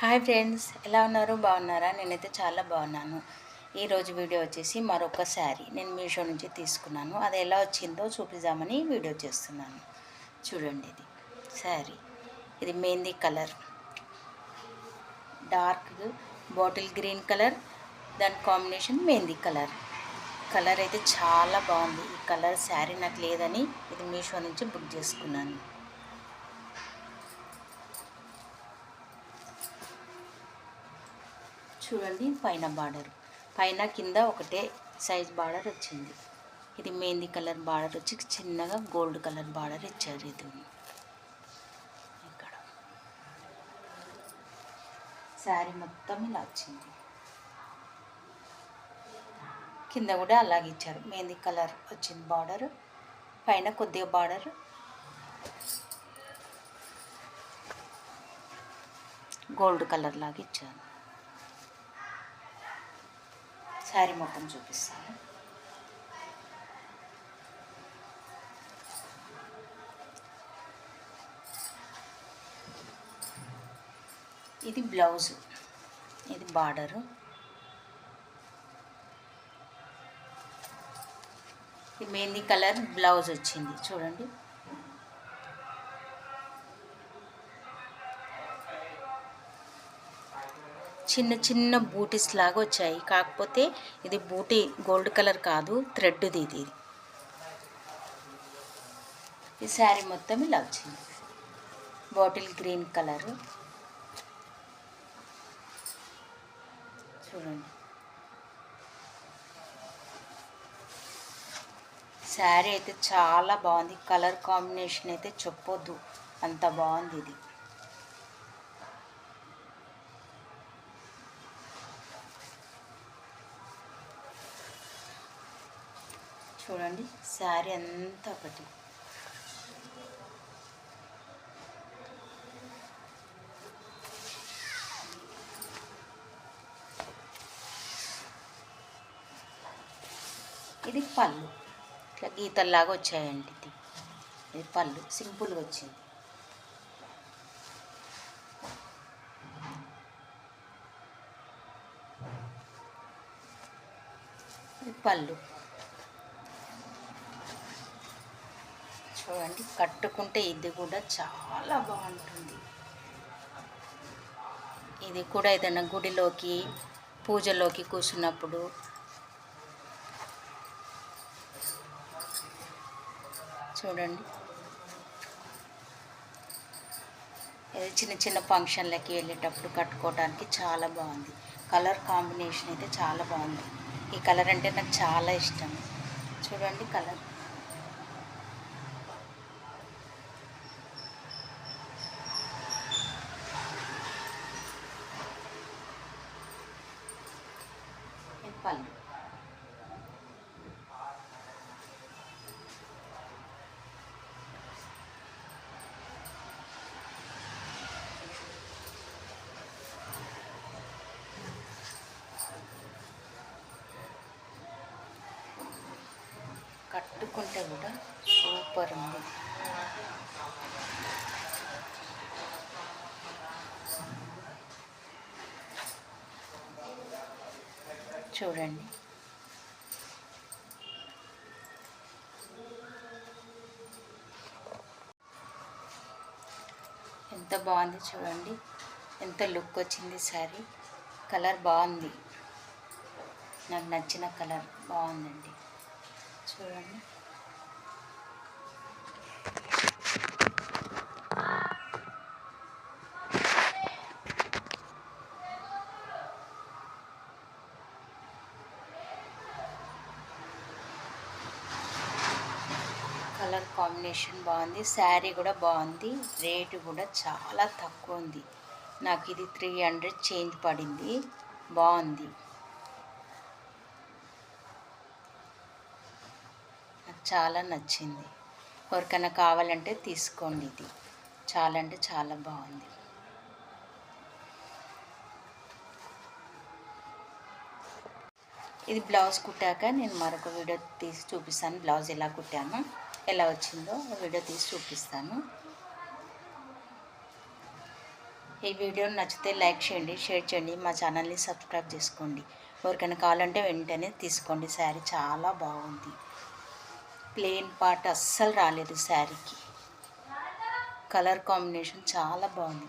Hi friends ఎలా ఉన్నారు? బాగున్నారా? నేనైతే చాలా బాగున్నాను. ఈరోజు వీడియో వచ్చేసి మరొక శారీ. నేను మీషో నుంచి తీసుకున్నాను. అది ఎలా వచ్చిందో చూపిద్దామని వీడియో చేస్తున్నాను. చూడండి ఇది. శారీ. ఇది mehndi colour. Dark bottle green colour. దాని కాంబినేషన్ మెహందీ కలర్. కలర్ అయితే చాలా బాగుంది. ఈ కలర్ శారీ నాకు లేదని ఇది మీషో నుంచి బుక్ చేసుకున్నాను. చూడండి పైన బార్డర్. పైన కింద ఒకటే సైజ్ బార్డర్ వచ్చింది. ఇది మెహందీ కలర్ బార్డర్ వచ్చి చిన్నగా గోల్డ్ కలర్ బార్డర్ ఇచ్చారు ఇది ఇక్కడ. శారీ మొత్తం ఇలా వచ్చింది. కింద కూడా అలాగే ఇచ్చారు. మెహందీ కలర్ వచ్చింది బార్డర్. పైన కొద్దిగా బార్డర్. గోల్డ్ కలర్ లాగా ఇచ్చారు. శారీ మొత్తం చూపిస్తాను. ఇది బ్లౌజ్ ఇది బార్డరు. ఇది మెహందీ కలర్ బ్లౌజ్ వచ్చింది. చూడండి. చిన్న చిన్న బూటీస్ లాగా వచ్చాయి. కాకపోతే ఇది బూటీ గోల్డ్ కలర్ కాదు థ్రెడ్ది ఇది. ఈ శారీ మొత్తం ఇలా వచ్చింది. Bottle green colour. చూడండి. శారీ అయితే చాలా బాగుంది. కలర్ కాంబినేషన్ అయితే చెప్పొద్దు. అంత బాగుంది ఇది. చూడండి. శారీ అంతా ఒకటి. ఇది పళ్ళు. ఇట్లా గీతల్లాగా వచ్చాయండి ఇది. ఇది పళ్ళు. సింపుల్గా వచ్చింది. ఇది పళ్ళు. చూడండి కట్టుకుంటే ఇది కూడా చాలా బాగుంటుంది. ఇది కూడా ఏదైనా గుడిలోకి పూజలోకి కూర్చున్నప్పుడు చూడండి. ఇది చిన్న చిన్న ఫంక్షన్లకి వెళ్ళేటప్పుడు కట్టుకోవడానికి చాలా బాగుంది. కలర్ కాంబినేషన్ అయితే చాలా బాగుంది. ఈ కలర్ అంటే నాకు చాలా ఇష్టం. చూడండి కలర్. పళ్ళు. కట్టుకుంటే కూడా సూపర్ ఉంది. చూడండి. ఎంత బాగుంది చూడండి. ఎంత లుక్ వచ్చింది శారీ కలర్ బాగుంది. నాకు నచ్చిన కలర్ బాగుందండి. కలర్ కాంబినేషన్ బాగుంది శారీ కూడా బాగుంది రేటు కూడా చాలా తక్కువ ఉంది. నాకు ఇది త్రీ హండ్రెడ్ చేంజ్ పడింది బాగుంది. నాకు చాలా నచ్చింది. ఎవరికైనా కావాలంటే తీసుకోండి ఇది. చాలా అంటే చాలా బాగుంది. ఇది బ్లౌజ్ కుట్టాక నేను మరొక వీడియో తీసి చూపిస్తాను బ్లౌజ్ ఎలా కుట్టాను. ఎలా వచ్చిందో వీడియో తీసి చూపిస్తాను. ఈ వీడియో నచ్చితే లైక్ చేయండి షేర్ చేయండి మా ఛానల్ని సబ్స్క్రైబ్ చేసుకోండి. ఎవరికైనా కావాలంటే వెంటనే తీసుకోండి. శారీ చాలా బాగుంది. ప్లెయిన్ పార్ట్ అస్సలు రాలేదు శారీకి. కలర్ కాంబినేషన్ చాలా బాగుంది.